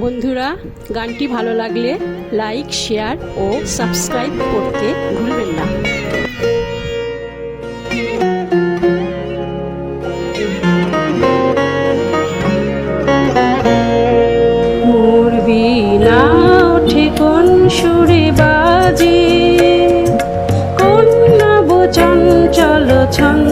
বন্ধুরা, গানটি ভালো লাগলে লাইক, শেয়ার ও সাবস্ক্রাইব করতে ভুলবেন না। সুরে বাজে, কোন নব চঞ্চল ছন্দে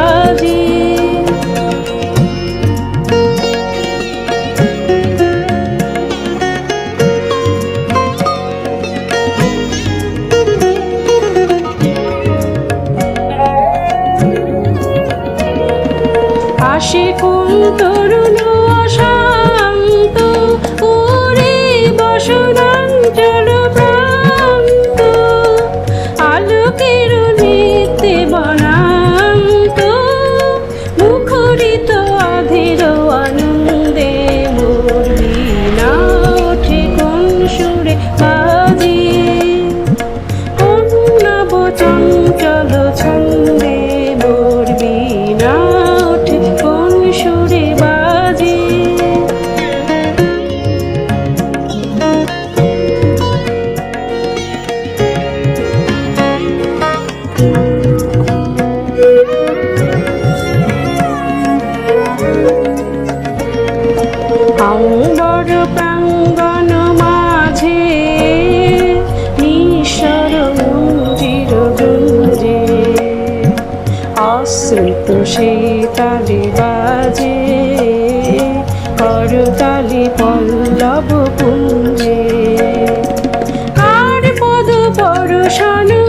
আসে কোন তরুণ শান্ত অশ্রুত সেতারে বাজে করতালি পল্লব পুঞ্জে আর পদ পরশানু